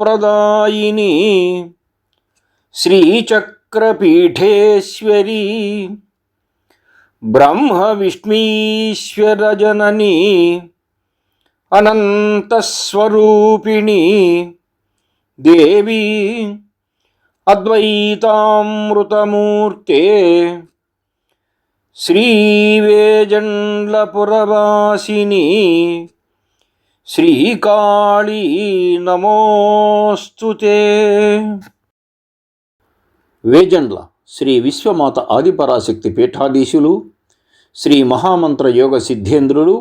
प्रदायिनी। श्रीचक्रपीठेश्वरी। ब्रह्मविष्मीश्वरजननी अनन्तस्वरूपिणी। देवी। अद्वैतामृतमूर्ते। श्रीवेजण्डपुरवासिनी శ్రీకాళీ నమోస్తుతే. వేజండ్ల శ్రీ విశ్వమాత ఆదిపరాశక్తి పీఠాధీశులు శ్రీ మహామంత్ర యోగ సిద్ధేంద్రులు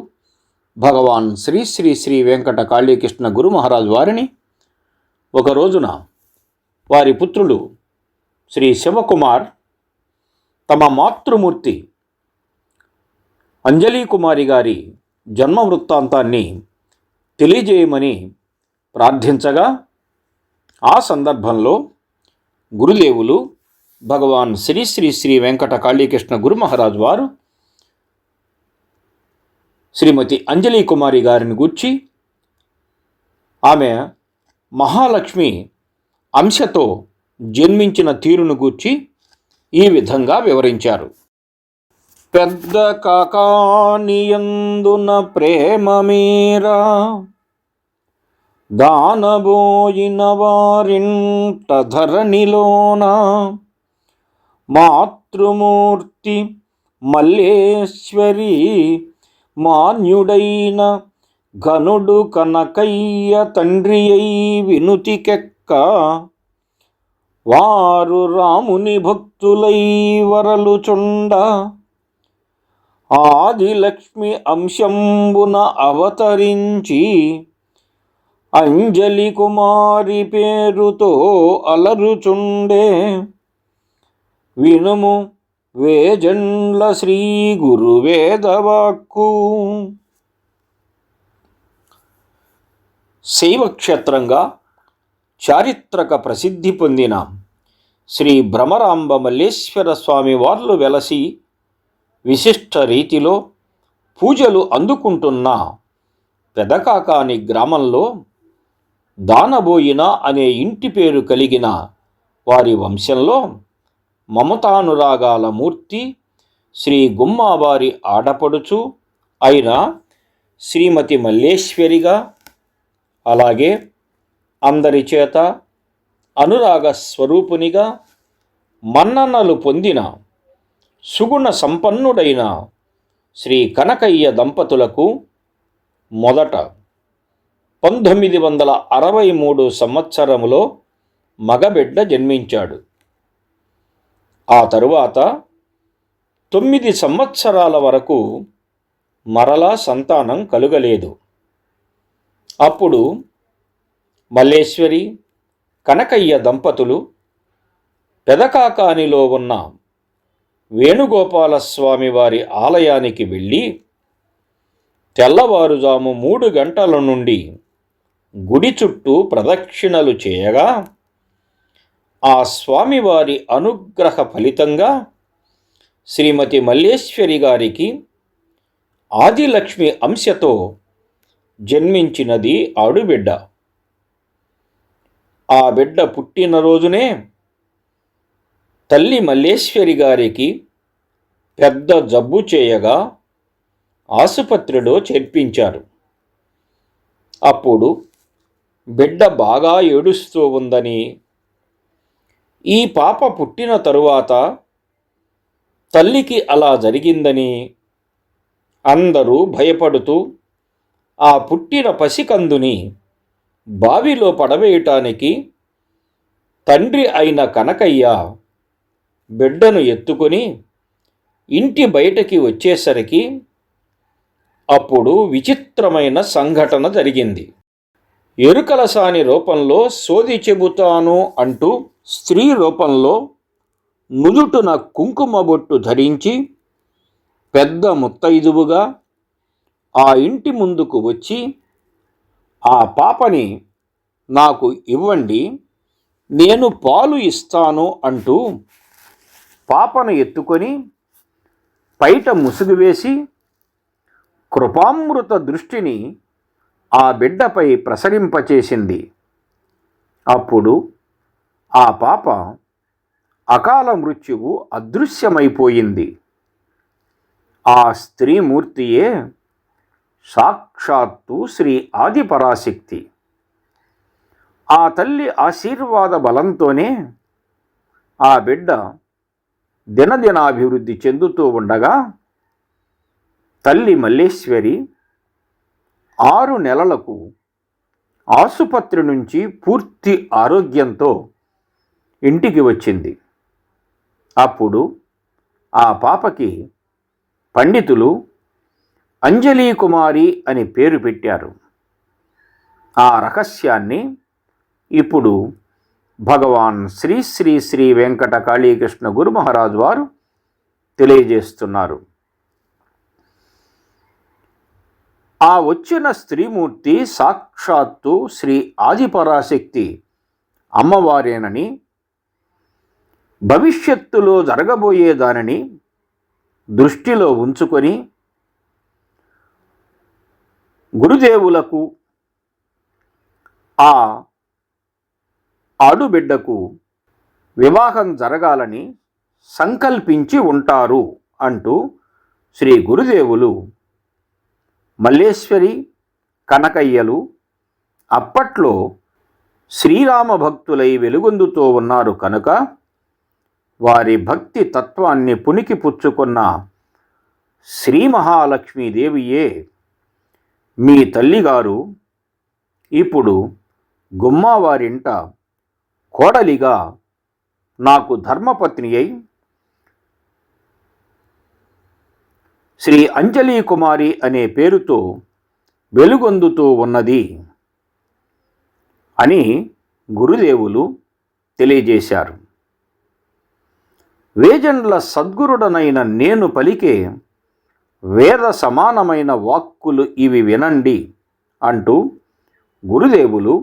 భగవాన్ శ్రీ శ్రీ శ్రీ వెంకట కాళీకృష్ణ గురు మహారాజ్ వారిని ఒక రోజున వారి పుత్రులు శ్రీ శివకుమార్ తమ మాతృమూర్తి అంజలి కుమారి గారి జన్మ వృత్తాంతాన్ని తెలియజేయమని ప్రార్థించగా ఆ సందర్భంలో గురుదేవులు భగవాన్ శ్రీ శ్రీ శ్రీ వెంకట కాళీకృష్ణ గురు మహారాజ్ వారు శ్రీమతి అంజలి కుమారి గారిని గూర్చి ఆమె మహాలక్ష్మి అంశతో జన్మించిన తీరును గూర్చి ఈ విధంగా వివరించారు. పెద్ద కాకానియందున ప్రేమ మీరా. దానబోయిన వారింట ధరణిలోన. మాతృమూర్తి మల్లేశ్వరి మాన్యుడైన ఘనుడు కనకయ్య తండ్రి అయి వినుతికెక్క. వారు రాముని భక్తులై వరలుచుండ. ఆదిలక్ష్మి అంశంబున అవతరించి అంజలి కుమారి పేరుతో అలరుచుండే వినుము వేజండ్ల శ్రీ గురువేదవాక్కు శైవక్షేత్రంగా చారిత్రక ప్రసిద్ధి పొందిన శ్రీ భ్రమరాంబ మల్లేశ్వర స్వామి వార్లు వెలసి విశిష్ట రీతిలో పూజలు అందుకుంటున్న పెదకాకాని గ్రామంలో దానబోయిన అనే ఇంటి పేరు కలిగిన వారి వంశంలో మమతానురాగాల మూర్తి శ్రీ గుమ్మావారి ఆడపడుచు అయిన శ్రీమతి మల్లేశ్వరిగా అలాగే అందరి చేత అనురాగ స్వరూపునిగా మన్ననలు పొందిన సుగుణ సంపన్నుడైన శ్రీ కనకయ్య దంపతులకు మొదట పంతొమ్మిది వందల అరవై మూడు సంవత్సరములో మగబిడ్డ జన్మించాడు. ఆ తరువాత తొమ్మిది సంవత్సరాల వరకు మరలా సంతానం కలుగలేదు. అప్పుడు మల్లేశ్వరి కనకయ్య దంపతులు పెదకాకానిలో ఉన్న వేణుగోపాలస్వామి వారి ఆలయానికి వెళ్ళి తెల్లవారుజాము మూడు గంటల నుండి గుడి చుట్టూ ప్రదక్షిణలు చేయగా ఆ స్వామివారి అనుగ్రహ ఫలితంగా శ్రీమతి మల్లేశ్వరి గారికి ఆదిలక్ష్మి అంశతో జన్మించినది ఆడుబిడ్డ. ఆ బిడ్డ పుట్టినరోజునే తల్లి మల్లేశ్వరి గారికి పెద్ద జబ్బు చేయగా ఆసుపత్రిలో చేర్పించారు. అప్పుడు బిడ్డ బాగా ఏడుస్తూ ఉందని ఈ పాప పుట్టిన తరువాత తల్లికి అలా జరిగిందని అందరూ భయపడుతూ ఆ పుట్టిన పసికందుని బావిలో పడవేయటానికి తండ్రి అయిన కనకయ్య బిడ్డను ఎత్తుకొని ఇంటి బయటకి వచ్చేసరికి అప్పుడు విచిత్రమైన సంఘటన జరిగింది. ఎరుకలసాని రూపంలో సోది చెబుతాను అంటూ స్త్రీ రూపంలో నుదుటున కుంకుమ బొట్టు ధరించి పెద్ద ముత్తైదువుగా ఆ ఇంటి ముందుకు వచ్చి ఆ పాపని నాకు ఇవ్వండి నేను పాలు ఇస్తాను అంటూ పాపను ఎత్తుకొని పైట ముసుగు వేసి కృపామృత దృష్టిని ఆ బిడ్డపై ప్రసరింపచేసింది. అప్పుడు ఆ పాప అకాల మృత్యువు అదృశ్యమైపోయింది. ఆ స్త్రీమూర్తియే సాక్షాత్తు శ్రీ ఆదిపరాశక్తి. ఆ తల్లి ఆశీర్వాద బలంతోనే ఆ బిడ్డ దినదినాభివృద్ధి చెందుతూ ఉండగా తల్లి మల్లేశ్వరి ఆరు నెలలకు ఆసుపత్రి నుంచి పూర్తి ఆరోగ్యంతో ఇంటికి వచ్చింది. అప్పుడు ఆ పాపకి పండితులు అంజలి కుమారి అని పేరు పెట్టారు. ఆ రహస్యాన్ని ఇప్పుడు భగవాన్ శ్రీ శ్రీ శ్రీ వెంకట కాళీకృష్ణ గురు మహారాజు వారు తెలియజేస్తున్నారు. ఆ వచ్చిన స్త్రీమూర్తి సాక్షాత్తు శ్రీ ఆదిపరాశక్తి అమ్మవారేనని భవిష్యత్తులో జరగబోయే దానిని దృష్టిలో ఉంచుకొని గురుదేవులకు ఆ ఆడుబిడ్డకు వివాహం జరగాలని సంకల్పించి ఉంటారు అంటూ శ్రీ గురుదేవులు మల్లేశ్వరి కనకయ్యలు అప్పట్లో శ్రీరామ భక్తులై వెలుగొందుతూ ఉన్నారు కనుక వారి భక్తి తత్వాన్ని పుణికి పుచ్చుకున్న శ్రీ మహాలక్ష్మీదేవియే మీ తల్లిగారు. ఇప్పుడు గుమ్మావారింట కోడలిగా నాకు ధర్మపత్ని అయి శ్రీ అంజలి కుమారి అనే పేరుతో వెలుగొందుతూ ఉన్నది అని గురుదేవులు తెలియజేశారు. వేజండ్ల సద్గురుడనైన నేను పలికే వేద సమానమైన వాక్కులు ఇవి వినండి అంటూ గురుదేవులు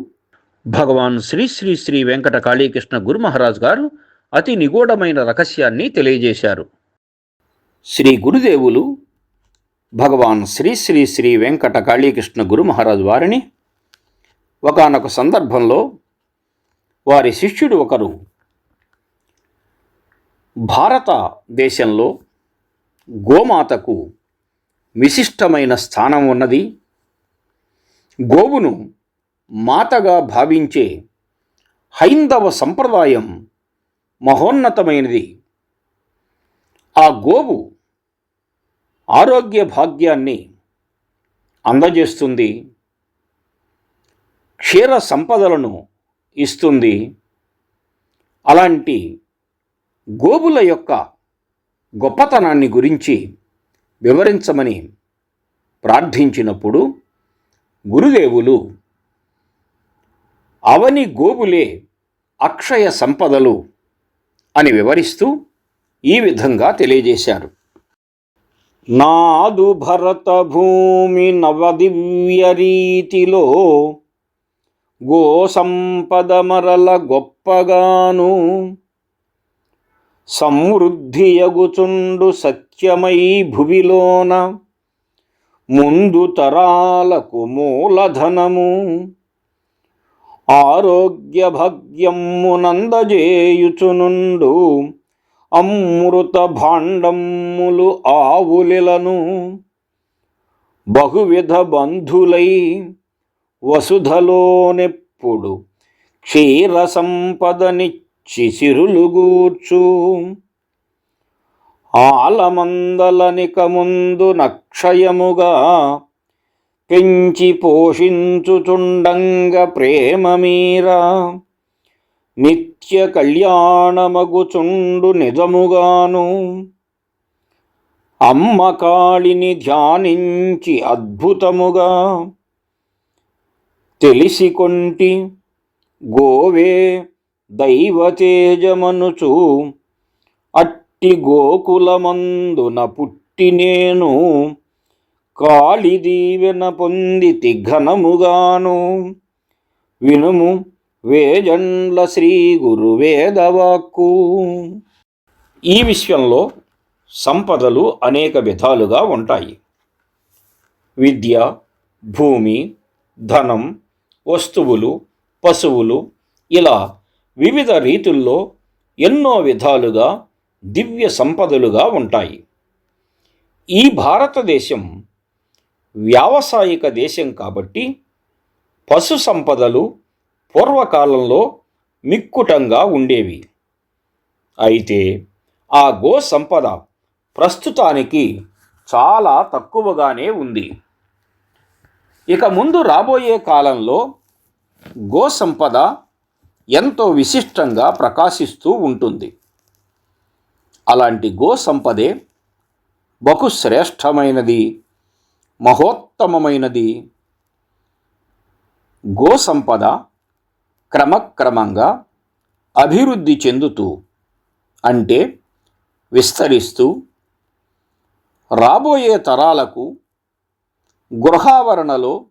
భగవాన్ శ్రీ శ్రీ శ్రీ వెంకట కాళీకృష్ణ గురు మహారాజ్ గారు అతి నిగూఢమైన రహస్యాన్ని తెలియజేశారు. శ్రీ గురుదేవులు భగవాన్ శ్రీ శ్రీ శ్రీ వెంకట కాళీకృష్ణ గురు మహారాజ్ వారిని ఒకానొక సందర్భంలో వారి శిష్యుడు ఒకరు భారతదేశంలో గోమాతకు విశిష్టమైన స్థానం ఉన్నది. గోవును మాతగా భావించే హైందవ సంప్రదాయం మహోన్నతమైనది. ఆ గోవు ఆరోగ్య భాగ్యాన్ని అందజేస్తుంది. క్షీర సంపదలను ఇస్తుంది. అలాంటి గోవుల యొక్క గొప్పతనాన్ని గురించి వివరించమని ప్రార్థించినప్పుడు గురుదేవులు అవని గోవులే అక్షయ సంపదలు అని వివరిస్తూ ఈ విధంగా తెలియజేశారు. నాదు భరత భూమి నవదివ్య రీతిలో గో సంపద మరల గొప్పగాను సమృద్ధియగుచుండు సత్యమై భువిలోన ముందు తరాలకు మూలధనము ఆరోగ్య భాగ్యమునందజేయుచునుండు అమృత భాండమ్ములు ఆవులిలను బహువిధ బంధులై వసుధలోనెప్పుడు క్షీర సంపదనిచ్చి సిరులుగూర్చు. ఆలమందలనిక ముందు నక్షయముగా పెంచి పోషించుచుండంగ ప్రేమ మీరా నిత్య కళ్యాణమగుచుండు నిజముగాను. అమ్మ కాళిని ధ్యానించి అద్భుతముగా. తెలిసి కొంటి గోవే దైవతేజమనుచు అట్టి గోకులమందున పుట్టి నేను కాళి దీవెన పొందితి ఘనముగాను. వినుము వేజండ్ల శ్రీ గురువేదవాక్కు ఈ విషయంలో సంపదలు అనేక విధాలుగా ఉంటాయి. విద్య భూమి ధనం వస్తువులు పశువులు ఇలా వివిధ రీతుల్లో ఎన్నో విధాలుగా దివ్య సంపదలుగా ఉంటాయి. ఈ భారతదేశం వ్యావసాయిక దేశం కాబట్టి పశు సంపదలు పూర్వకాలంలో మిక్కుటంగా ఉండేవి. అయితే ఆ గో సంపద ప్రస్తుతానికి చాలా తక్కువగానే ఉంది. ఇక ముందు రాబోయే కాలంలో గో సంపద ఎంతో విశిష్టంగా ప్రకాశిస్తూ ఉంటుంది. అలాంటి గో సంపదే బహుశ్రేష్టమైనది. మహోత్తమమైనది. గో సంపద క్రమక్రమంగా అభివృద్ధి చెందుతూ అంటే విస్తరిస్తూ రాబోయే తరాలకు గృహావరణలో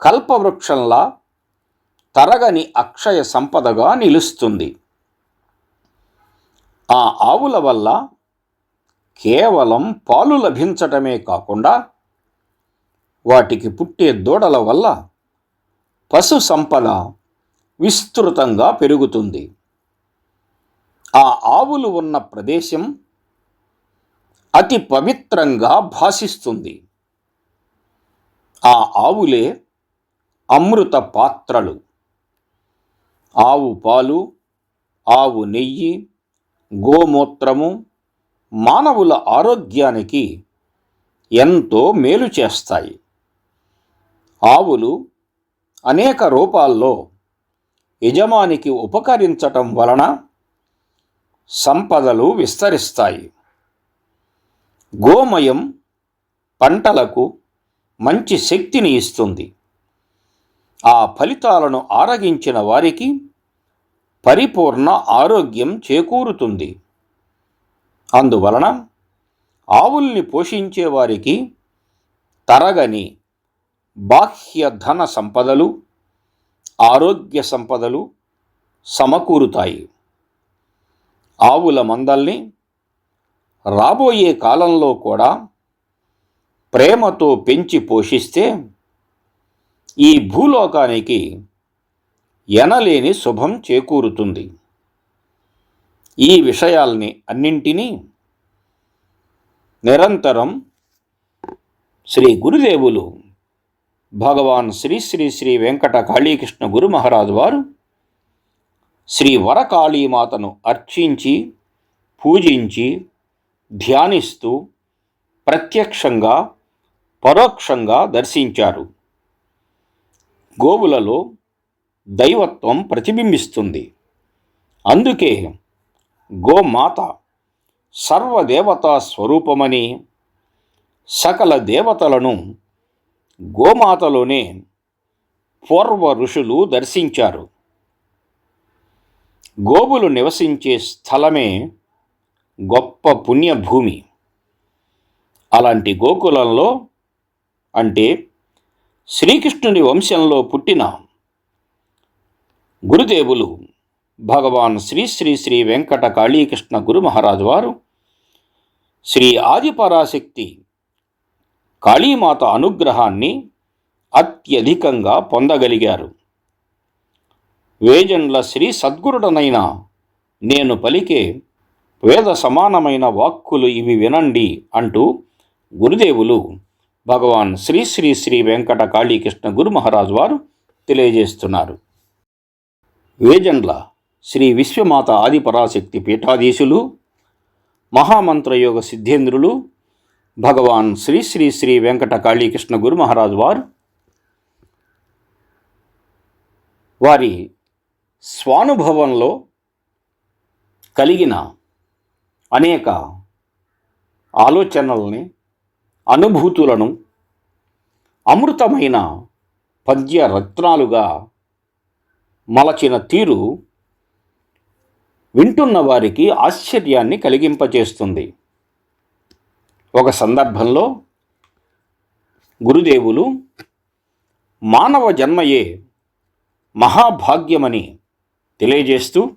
కల్పవృక్షంలా తరగని అక్షయ సంపదగా నిలుస్తుంది. ఆ ఆవుల వల్ల కేవలం పాలు లభించటమే కాకుండా వాటికి పుట్టే దూడల వల్ల పశు సంపద విస్తృతంగా పెరుగుతుంది. ఆ ఆవులు ఉన్న ప్రదేశం అతి పవిత్రంగా భాసిస్తుంది ఆ ఆవులే అమృత పాత్రలు. ఆవు పాలు ఆవు నెయ్యి గోమూత్రము మానవుల ఆరోగ్యానికి ఎంతో మేలు చేస్తాయి. ఆవులు అనేక రూపాల్లో యజమానికి ఉపకరించటం వలన సంపదలు విస్తరిస్తాయి. గోమయం పంటలకు మంచి శక్తిని ఇస్తుంది. ఆ ఫలితాలను ఆరగించిన వారికి పరిపూర్ణ ఆరోగ్యం చేకూరుతుంది. అందువలన ఆవుల్ని పోషించే వారికి తరగని బాహ్య ధన సంపదలు ఆరోగ్య సంపదలు సమకూరుతాయి. ఆవుల మందల్ని రాబోయే కాలంలో కూడా ప్రేమతో పెంచి పోషిస్తే ఈ భూలోకానికి ఎనలేని శుభం చేకూరుతుంది. ఈ విషయాల్ని అన్నింటినీ నిరంతరం శ్రీ గురుదేవులు భగవాన్ శ్రీ శ్రీ శ్రీ వెంకట కాళీకృష్ణ గురు మహారాజు వారు శ్రీ వరకాళీమాతను అర్చించి పూజించి ధ్యానిస్తూ ప్రత్యక్షంగా పరోక్షంగా దర్శించారు. గోవులలో దైవత్వం ప్రతిబింబిస్తుంది. అందుకే గోమాత సర్వదేవతా స్వరూపమని సకల దేవతలను గోమాతలోనే పూర్వ ఋషులు దర్శించారు. గోవులు నివసించే స్థలమే గొప్ప పుణ్యభూమి. అలాంటి గోకులంలో అంటే శ్రీకృష్ణుని వంశంలో పుట్టిన గురుదేవులు భగవాన్ శ్రీ శ్రీ శ్రీ వెంకట కాళీకృష్ణ గురు మహారాజు వారు శ్రీ ఆదిపరాశక్తి కాళీమాత అనుగ్రహాన్ని అత్యధికంగా పొందగలిగారు. వేజండ్ల శ్రీ సద్గురుడనైన నేను పలికే వేద సమానమైన వాక్కులు ఇవి వినండి అంటూ గురుదేవులు భగవాన్ శ్రీ శ్రీ శ్రీ వెంకట కాళీకృష్ణ గురు మహారాజు వారు తెలియజేస్తున్నారు. వేజండ్ల శ్రీ విశ్వమాత ఆదిపరాశక్తి పీఠాధీశులు మహామంత్రయోగ సిద్ధేంద్రులు భగవాన్ శ్రీ శ్రీ శ్రీ వెంకట కాళీకృష్ణ గురు మహారాజు వారు వారి స్వానుభవంలో కలిగిన అనేక ఆలోచనల్ని అనుభూతులను అమృతమైన పద్య రత్నాలుగా మలచిన తీరు వింటున్న వారికి ఆశ్చర్యాన్ని కలిగింపచేస్తుంది ఒక సందర్భంలో గురుదేవులు మానవ జన్మయే మహాభాగ్యమని తెలియజేస్తూ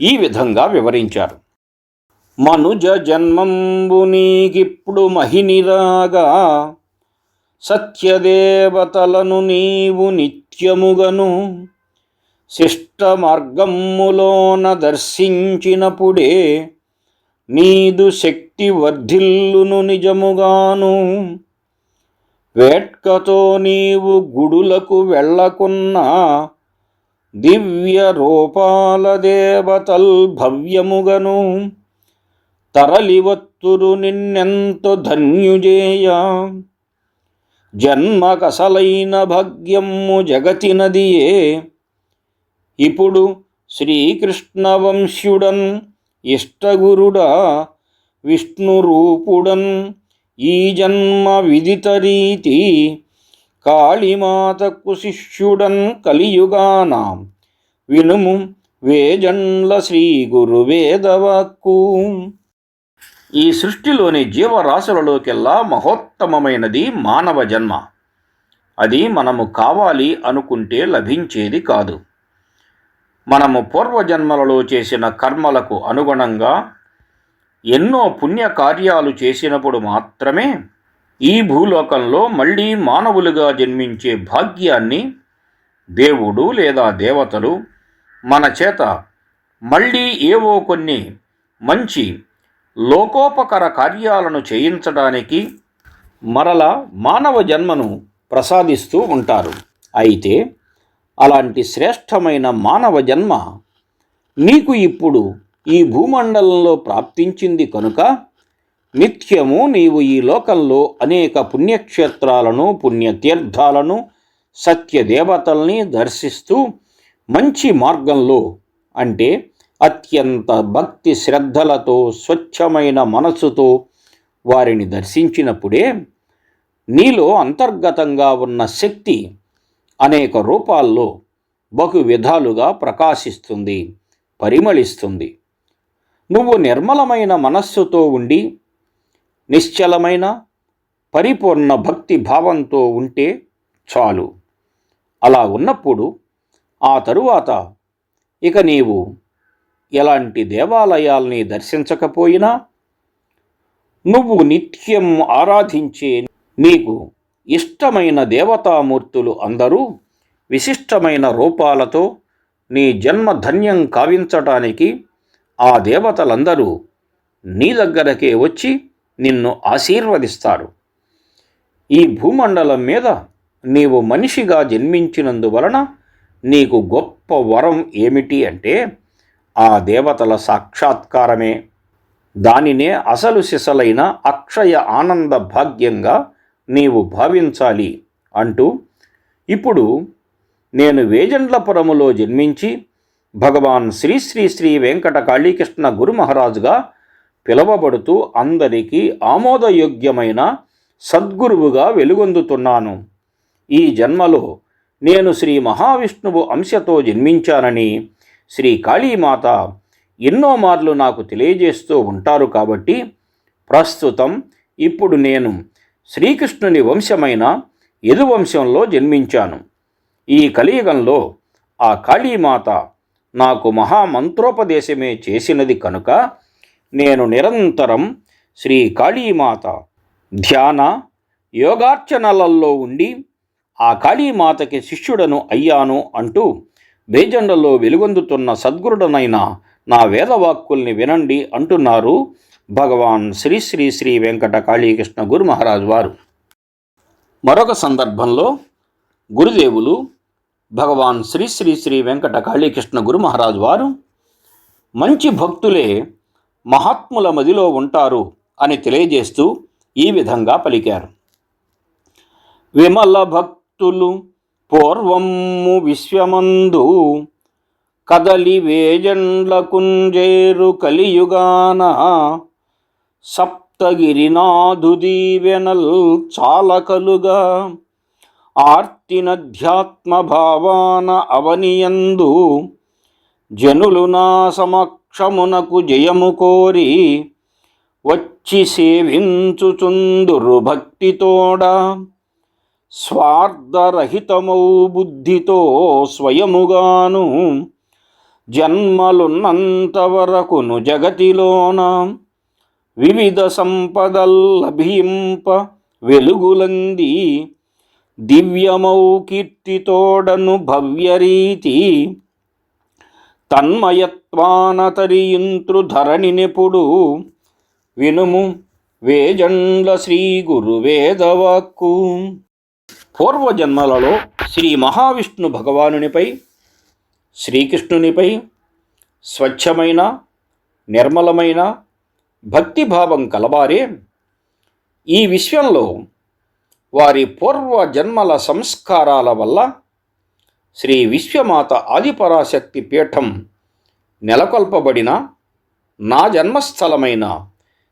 ఈ విధంగా వివరించారు. మనుజ జన్మంబు నీకిప్పుడు మహినిరాగా సత్యదేవతలను నీవు నిత్యముగను శిష్ట మార్గములోన దర్శించినప్పుడే నీదు శక్తి వర్ధిల్లును నిజముగాను. వేట్కతో నీవు గుడులకు వెళ్ళకున్నా దివ్య రూపాల దేవతల్ భవ్యముగను. తరలివత్తురు నిన్నెంతో ధన్యుజేయ. జన్మకసలైన భగ్యము జగతినదియే. ఇప్పుడు శ్రీకృష్ణ వంశ్యుడన్ ఇష్టగురుడా విష్ణురూపుడన్ ఈ జన్మ విదిత రీతి కాళీమాతకు శిష్యుడన్ కలియుగానాం. వినుము వేజండ్ల శ్రీ గురు వేదవాక్కు ఈ సృష్టిలోని జీవరాశులలోకెల్లా మహోత్తమమైనది మానవ జన్మ. అది మనము కావాలి అనుకుంటే లభించేది కాదు. మనము పూర్వజన్మలలో చేసిన కర్మలకు అనుగుణంగా ఎన్నో పుణ్య కార్యాలు చేసినప్పుడు మాత్రమే ఈ భూలోకంలో మళ్ళీ మానవులుగా జన్మించే భాగ్యాన్ని దేవుడు లేదా దేవతలు మన చేత మళ్ళీ ఏవో కొన్ని మంచి లోకోపకర కార్యాలను చేయించడానికి మరల మానవ జన్మను ప్రసాదిస్తూ ఉంటారు. అయితే అలాంటి శ్రేష్టమైన మానవ జన్మ నీకు ఇప్పుడు ఈ భూమండలంలో ప్రాప్తించింది కనుక నిత్యము నీవు ఈ లోకంలో అనేక పుణ్యక్షేత్రాలను పుణ్యతీర్థాలను సత్యదేవతల్ని దర్శిస్తూ మంచి మార్గంలో అంటే అత్యంత భక్తి శ్రద్ధలతో స్వచ్ఛమైన మనసుతో వారిని దర్శించినప్పుడే నీలో అంతర్గతంగా ఉన్న శక్తి అనేక రూపాల్లో బహు విధాలుగా ప్రకాశిస్తుంది పరిమళిస్తుంది. నువ్వు నిర్మలమైన మనస్సుతో ఉండి నిశ్చలమైన పరిపూర్ణ భక్తి భావంతో ఉంటే చాలు. అలా ఉన్నప్పుడు ఆ తరువాత ఇక నీవు ఎలాంటి దేవాలయాల్ని దర్శించకపోయినా నువ్వు నిత్యం ఆరాధించే నీకు ఇష్టమైన దేవతామూర్తులు అందరూ విశిష్టమైన రూపాలతో నీ జన్మ ధన్యం కావించటానికి ఆ దేవతలందరూ నీ దగ్గరకే వచ్చి నిన్ను ఆశీర్వదిస్తారు. ఈ భూమండలం మీద నీవు మనిషిగా జన్మించినందువలన నీకు గొప్ప వరం ఏమిటి అంటే ఆ దేవతల సాక్షాత్కారమే. దానినే అసలు సిసలైన అక్షయ ఆనంద భాగ్యంగా నీవు భావించాలి అంటూ ఇప్పుడు నేను వేజండ్లపురములో జన్మించి భగవాన్ శ్రీ శ్రీ శ్రీ వెంకట కాళీకృష్ణ గురు మహారాజుగా పిలువబడుతూ అందరికీ ఆమోదయోగ్యమైన సద్గురువుగా వెలుగొందుతున్నాను. ఈ జన్మలో నేను శ్రీ మహావిష్ణువు అంశతో జన్మించానని శ్రీ కాళీమాత ఎన్నో మార్లు నాకు తెలియజేస్తూ ఉంటారు కాబట్టి ప్రస్తుతం ఇప్పుడు నేను శ్రీకృష్ణుని వంశమైన యదువంశంలో జన్మించాను. ఈ కలియుగంలో ఆ కాళీమాత నాకు మహామంత్రోపదేశమే చేసినది కనుక నేను నిరంతరం శ్రీ కాళీమాత ధ్యాన యోగార్చనలలో ఉండి ఆ కాళీమాతకి శిష్యుడను అయ్యాను అంటూ బేజండలో వెలుగొందుతున్న సద్గురుడనైన నా వేదవాక్కుల్ని వినండి అంటున్నారు భగవాన్ శ్రీ శ్రీ శ్రీ వెంకట కాళీకృష్ణ గురు మహారాజు వారు. మరొక సందర్భంలో గురుదేవులు భగవాన్ శ్రీ శ్రీ శ్రీ వెంకట కాళీకృష్ణ గురు మహారాజు వారు మంచి భక్తులే మహాత్ముల మదిలో ఉంటారు అని తెలియజేస్తూ ఈ విధంగా పలికారు. విమల భక్తులు పూర్వము విశ్వమందు కదలి వేజండ్ల కుంజేరు కలియుగాన సప్తగిరినాధుదీవెనల్ చాలకలుగా చాలకలుగా ఆర్తినధ్యాత్మభావాన అవనియందు జనులు నా సమక్షమునకు జయము కోరి వచ్చి సేవించుచుందురు భక్తితోడ స్వార్థరహితమౌ బుద్ధితో స్వయముగాను జన్మలున్నంత వరకును జగతిలోన వివిధ సంపదల్లభింప వెలుగులంది. దివ్యమౌ కీర్తితోడను భవ్యరీతి తన్మయత్వాన తరియుంత్రు ధరణినెప్పుడు వినుము వేజండ్ల శ్రీ గురువేదవాక్కు. పూర్వజన్మలలో శ్రీ మహావిష్ణు భగవానునిపై శ్రీకృష్ణునిపై స్వచ్ఛమైన నిర్మలమైన భక్తిభావం కలవారే. ఈ విశ్వంలో వారి పూర్వ జన్మల సంస్కారాల వల్ల శ్రీ విశ్వమాత ఆదిపరాశక్తి పీఠం నెలకొల్పబడిన నా జన్మస్థలమైన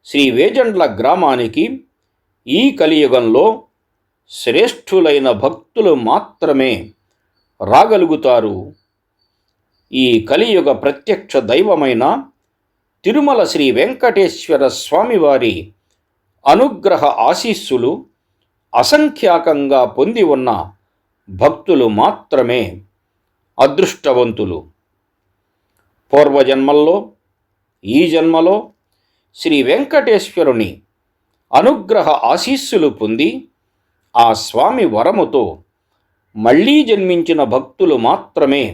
శ్రీ వేజండ్ల గ్రామానికి ఈ కలియుగంలో శ్రేష్ఠులైన భక్తులు మాత్రమే రాగలుగుతారు. ఈ కలియుగ ప్రత్యక్ష దైవమైన తిరుమల శ్రీ వెంకటేశ్వర స్వామివారి అనుగ్రహ ఆశీస్సులు అసంఖ్యాకంగా పొంది ఉన్న భక్తులు మాత్రమే అదృష్టవంతులు. పూర్వజన్మల్లో ఈ జన్మలో శ్రీ వెంకటేశ్వరుని అనుగ్రహ ఆశీస్సులు పొంది ఆ స్వామి వరముతో మళ్ళీ జన్మించిన భక్తులు మాత్రమే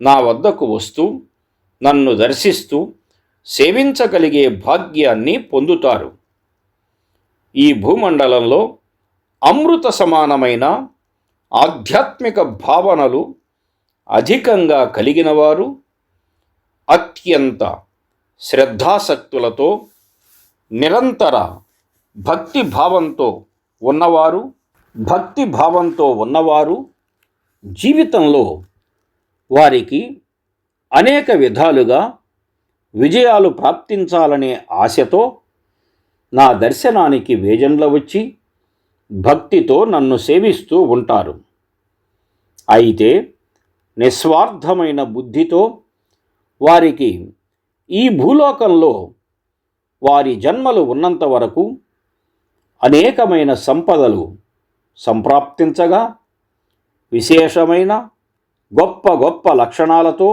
నా వద్దకు వస్తూ నన్ను దర్శిస్తూ సేవించగలిగే భాగ్యాన్ని పొందుతారు. ఈ భూమండలంలో అమృత సమానమైన ఆధ్యాత్మిక భావనలు అధికంగా కలిగినవారు అత్యంత శ్రద్ధాశక్తులతో నిరంతర భక్తి భావంతో ఉన్నవారు భక్తి భావంతో ఉన్నవారు జీవితంలో వారికి అనేక విధాలుగా విజయాలు ప్రాప్తించాలనే ఆశతో నా దర్శనానికి వేజన్ల వచ్చి భక్తితో నన్ను సేవిస్తూ ఉంటారు. అయితే నిస్వార్థమైన బుద్ధితో వారికి ఈ భూలోకంలో వారి జన్మలు ఉన్నంత వరకు అనేకమైన సంపదలు సంప్రాప్తించగా విశేషమైన గొప్ప గొప్ప లక్షణాలతో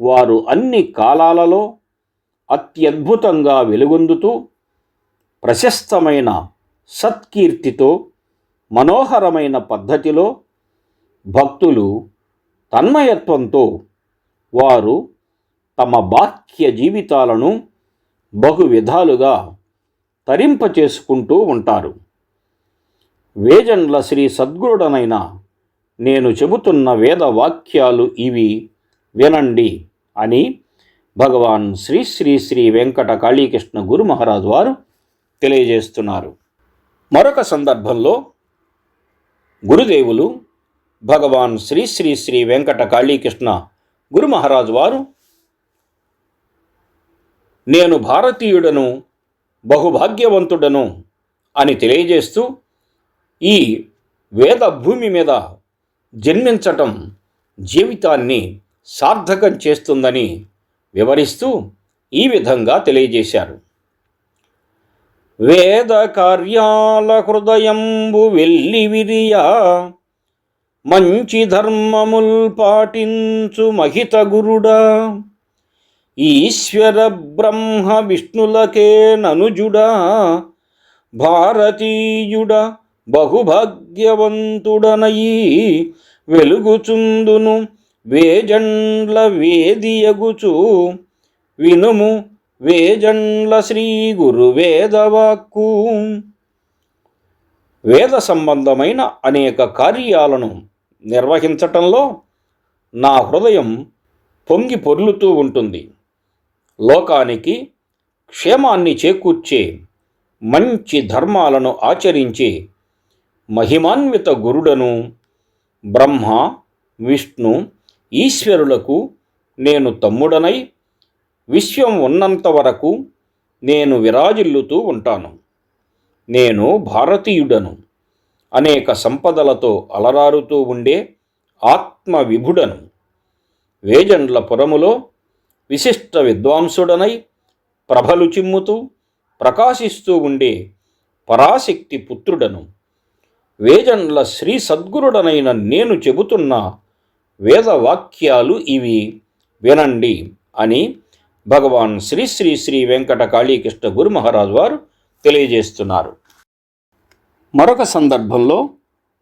వారు అన్ని కాలాలలో అత్యద్భుతంగా వెలుగొందుతూ ప్రశస్తమైన సత్కీర్తితో మనోహరమైన పద్ధతిలో భక్తులు తన్మయత్వంతో వారు తమ బాహ్య జీవితాలను బహు విధాలుగా తరింపచేసుకుంటూ ఉంటారు. వేజండ్ల శ్రీ సద్గురుడనైన నేను చెబుతున్న వేద వాక్యాలు ఇవి వినండి. అని భగవాన్ శ్రీ శ్రీ శ్రీ వెంకట కాళీకృష్ణ గురు మహారాజు వారు తెలియజేస్తున్నారు. మరొక సందర్భంలో గురుదేవులు భగవాన్ శ్రీ శ్రీ శ్రీ వెంకట కాళీకృష్ణ గురు మహారాజు వారు నేను భారతీయుడను బహుభాగ్యవంతుడను అని తెలియజేస్తూ ఈ వేద భూమి మీద జన్మించటం జీవితాన్ని సార్థకం చేస్తుందని వివరిస్తూ ఈ విధంగా తెలియజేశారు. వేద కార్యాల హృదయంబు వెళ్ళి విరియా మంచి ధర్మముల్ పాటించు మహిత గురుడా. ఈశ్వర బ్రహ్మ విష్ణులకే ననుజుడా భారతీయుడ బహుభాగ్యవంతుడనయీ వెలుగుచుందును వేజండ్ల వేదియగుచు వినుము వేజండ్ల శ్రీ గురు వేదవాక్కు. వేద సంబంధమైన అనేక కార్యాలను నిర్వహించటంలో నా హృదయం పొంగి పొర్లుతూ ఉంటుంది. లోకానికి క్షేమాన్ని చేకూర్చే మంచి ధర్మాలను ఆచరించే మహిమాన్విత గురుడను బ్రహ్మ విష్ణు ఈశ్వరులకు నేను తమ్ముడనై విశ్వం ఉన్నంత వరకు నేను విరాజిల్లుతూ ఉంటాను. నేను భారతీయుడను. అనేక సంపదలతో అలరారుతూ ఉండే ఆత్మ విభుడను వేజండ్ల పురములో విశిష్ట విద్వాంసుడనై ప్రభలు చిమ్ముతూ ప్రకాశిస్తూ ఉండే పరాశక్తి పుత్రుడను. వేజండ్ల శ్రీ సద్గురుడనైన నేను చెబుతున్న వేదవాక్యాలు ఇవి. వినండి అని భగవాన్ శ్రీ శ్రీ శ్రీ వెంకట కాళీకృష్ణ గురు మహారాజు వారు తెలియజేస్తున్నారు. మరొక సందర్భంలో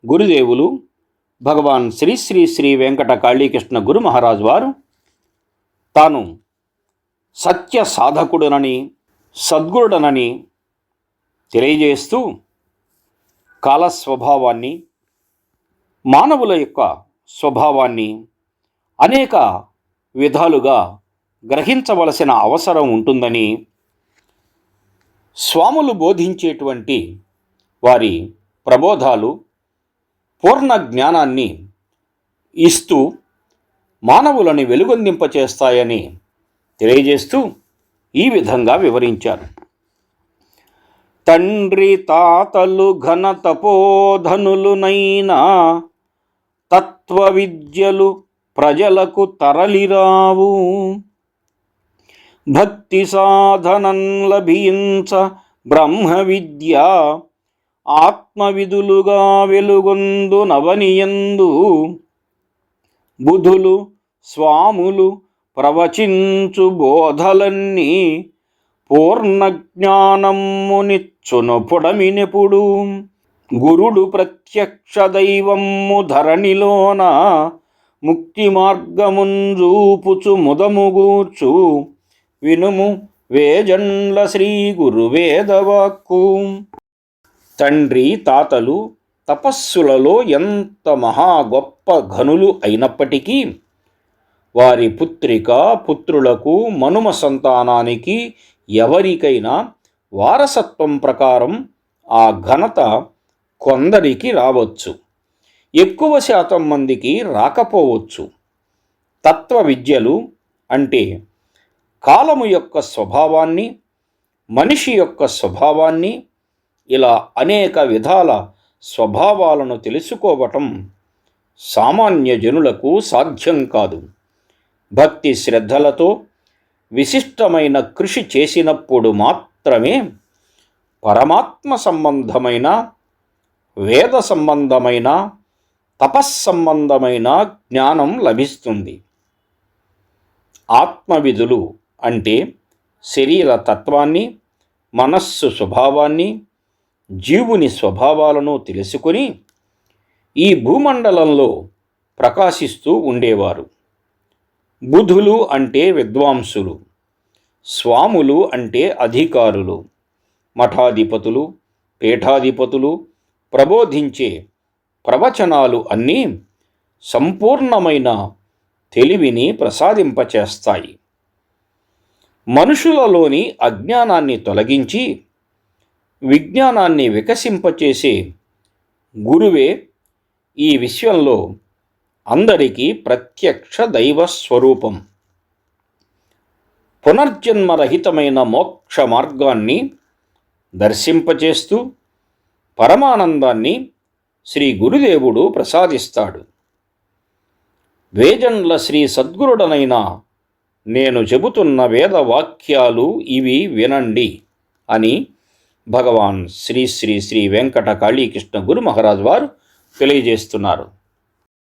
గురుదేవులు భగవాన్ శ్రీ శ్రీ శ్రీ వెంకట కాళీకృష్ణ గురు మహారాజు వారు తాను సత్య సాధకుడునని సద్గురుడనని తెలియజేస్తూ కాల స్వభావాన్ని మానవుల యొక్క స్వభావాన్ని అనేక విధాలుగా గ్రహించవలసిన అవసరం ఉంటుందని స్వాములు బోధించేటువంటి వారి ప్రబోధాలు పూర్ణ జ్ఞానాన్ని ఇస్తూ మానవులని వెలుగొందింపచేస్తాయని తెలియజేస్తూ ఈ విధంగా వివరించారు. తండ్రి తాతలు ఘన తపోధనులునైనా తత్వ విద్యలు ప్రజలకు తరలిరావు. భక్తి సాధనం లభించ బ్రహ్మ విద్య ఆత్మవిధులుగా వెలుగొందు నవనియందు. బుధులు స్వాములు ప్రవచించు బోధలన్నీ పూర్ణ జ్ఞానమునిచ్చును పుడమినెప్పుడు గురుడు ప్రత్యక్ష దైవము ధరణిలోన ముక్తి మార్గముంజూపుచు ముదముగూర్చు. వినుము వేజండ్ల శ్రీ గురు వేదవాక్కు. తండ్రి తాతలు తపస్సులలో ఎంత మహా గొప్ప ఘనులు అయినప్పటికీ వారి పుత్రిక పుత్రులకు మనుమ సంతానానికి ఎవరికైనా వారసత్వం ప్రకారం ఆ ఘనత కొందరికి రావచ్చు. ఎక్కువ శాతం మందికి రాకపోవచ్చు. తత్వ విద్యలు అంటే కాలము యొక్క స్వభావాన్ని మనిషి యొక్క స్వభావాన్ని ఇలా అనేక విధాల స్వభావాలను తెలుసుకోవటం సామాన్య జనులకు సాధ్యం కాదు. భక్తి శ్రద్ధలతో విశిష్టమైన కృషి చేసినప్పుడు మాత్రమే పరమాత్మ సంబంధమైన వేద సంబంధమైన తపస్సంబంధమైన జ్ఞానం లభిస్తుంది. ఆత్మవిధులు అంటే శరీర తత్వాన్ని మనస్సు స్వభావాన్ని జీవుని స్వభావాలను తెలుసుకొని ఈ భూమండలంలో ప్రకాశిస్తూ ఉండేవారు. బుధులు అంటే విద్వాంసులు స్వాములు అంటే అధికారులు మఠాధిపతులు పీఠాధిపతులు ప్రబోధించే ప్రవచనాలు అన్నీ సంపూర్ణమైన తెలివిని ప్రసాదింపచేస్తాయి. మనుషులలోని అజ్ఞానాన్ని తొలగించి విజ్ఞానాన్ని వికసింపచేసే గురువే ఈ విశ్వంలో అందరికీ ప్రత్యక్ష దైవ స్వరూపం. పునర్జన్మరహితమైన మోక్ష మార్గాన్ని దర్శింపచేస్తూ పరమానందాన్ని శ్రీ గురుదేవుడు ప్రసాదిస్తాడు. వేజండ్ల శ్రీ సద్గురుడనైన నేను చెబుతున్న వేదవాక్యాలు ఇవి వినండి అని భగవాన్ శ్రీ శ్రీ శ్రీ వెంకట కాళీకృష్ణ గురు మహారాజ్ వారు తెలియజేస్తున్నారు.